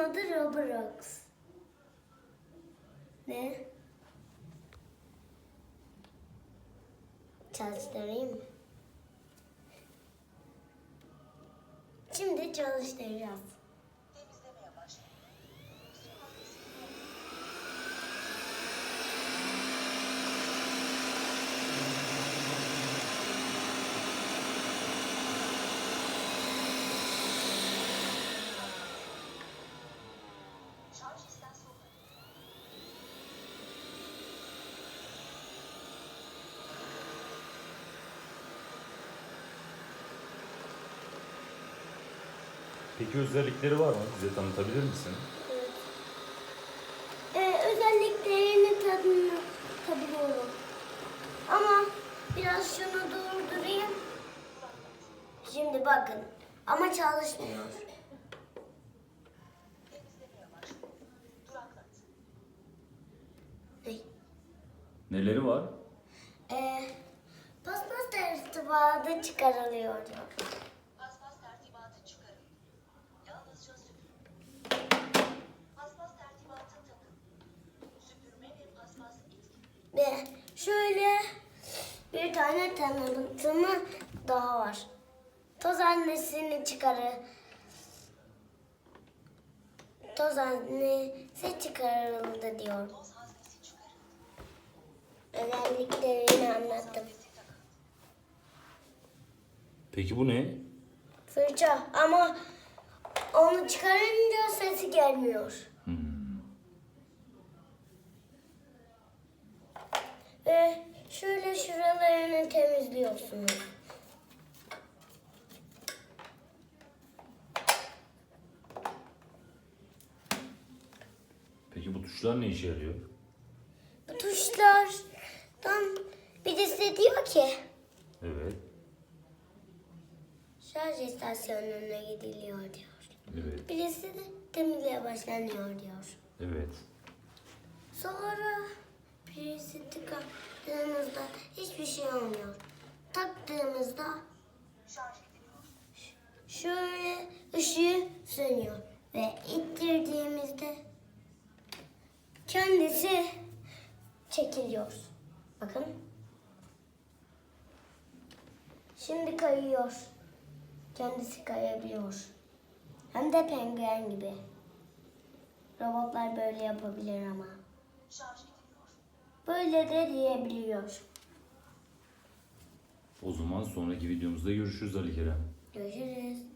adı Roblox. Ne? Çalıştırayım mı? Şimdi çalıştıracağız. Peki özellikleri var mı? Bize tanıtabilir misin? Evet. Ee, özelliklerini tadını tadılıyorum. Ama biraz şunu durdurayım. Şimdi bakın. Ama çalışmıyor. Neleri var? Ee, paspas tertibatı çıkarılıyor diyor. Şöyle bir tane tanıtımı daha var. Toz annesini çıkarır. Toz annesi çıkarıldı diyor. Özelliklerini anlattım. Peki bu ne? Fırça ama onu çıkarınca sesi gelmiyor. Ve şöyle şuralarını temizliyorsunuz. Peki bu tuşlar ne işe yarıyor? Bu tuşlardan birisi diyor ki Evet. şarj istasyonuna gidiliyor diyor. Evet. Birisi de temizliğe başlanıyor diyor. Evet. Sonra birisi tıkadığımızda hiçbir şey olmuyor. Taktığımızda şöyle ışığı sönüyor ve ittirdiğimizde kendisi çekiliyor. Bakın. Şimdi kayıyor. Kendisi kayabiliyor. Hem de penguen gibi. Robotlar böyle yapabilir ama. Şarj. Böyle de diyebiliyor. O zaman sonraki videomuzda görüşürüz Ali Kerem. Görüşürüz.